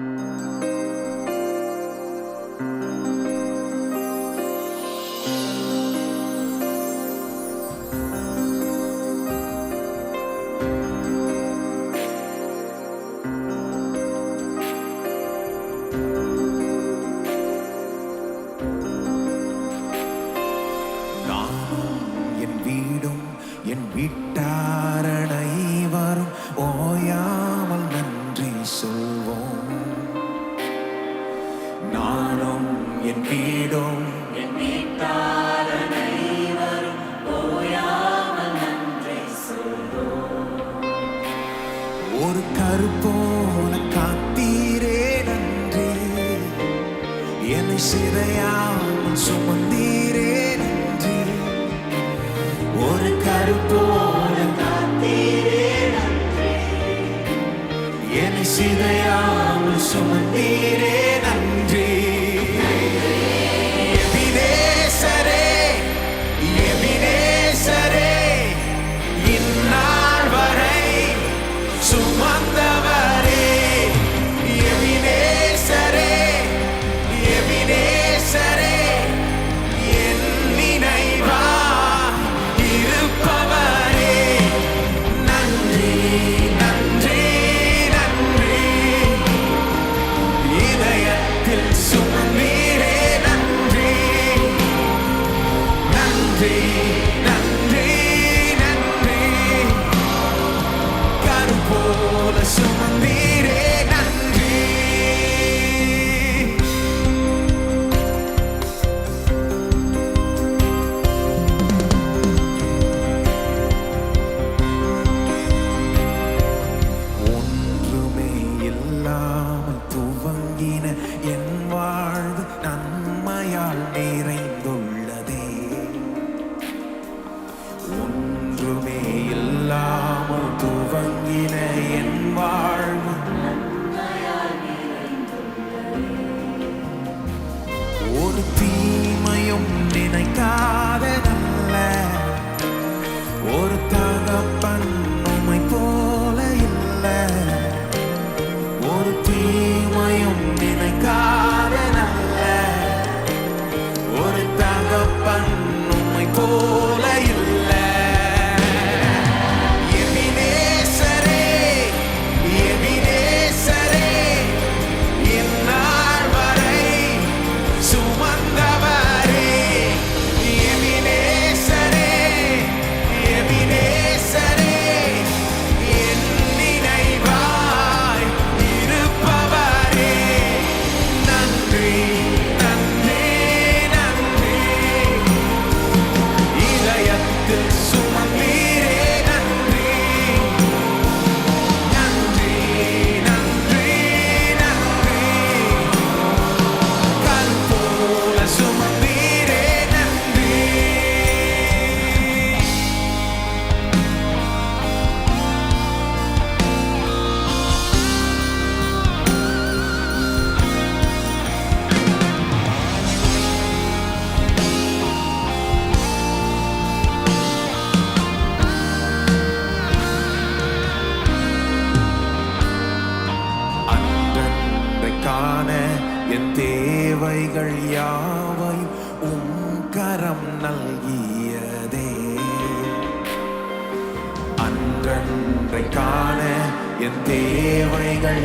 நானும் ஒரு கருப்போல காத்தீரே நன்றி. என்னை சிறையாமல் சுமந்தீரே நன்றி. ஒரு கருப்போல காத்தீரே நன்றி. என்னை சிறையாமல் சுமந்தீரே நன்றி நன்றி நன்றி. கருப்போல சுமந்தீரே நன்றி. ஒன்றுமே இல்லாமல் துவங்கின என் வாழ்வு நன்மையால் நிறைந்துள்ளதே ஒரு தீமையும் நினைக்காததல்ல தேவைகள் யாவை உம் கரம் நல்கியதே. அன்றன்றை காண என் தேவைகள்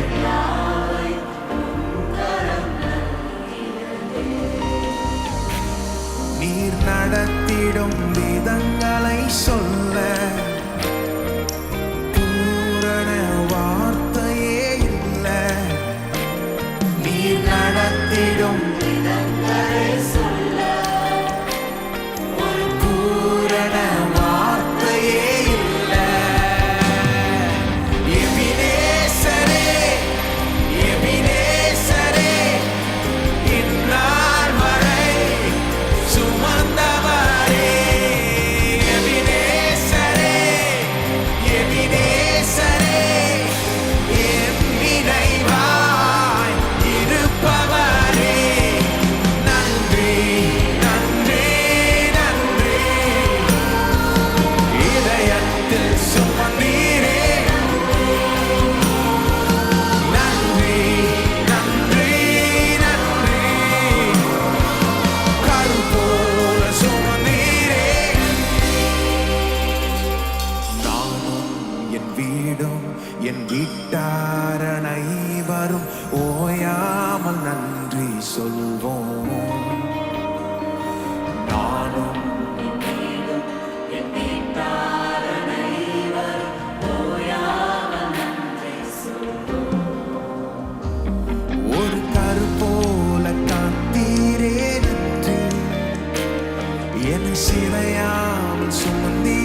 நீர் நடத்திடும் விதங்களை சொல்வோம் நானும் ஒரு கருப்போல காத்தீரே நன்றி என் சிறையாமல் சுமந்து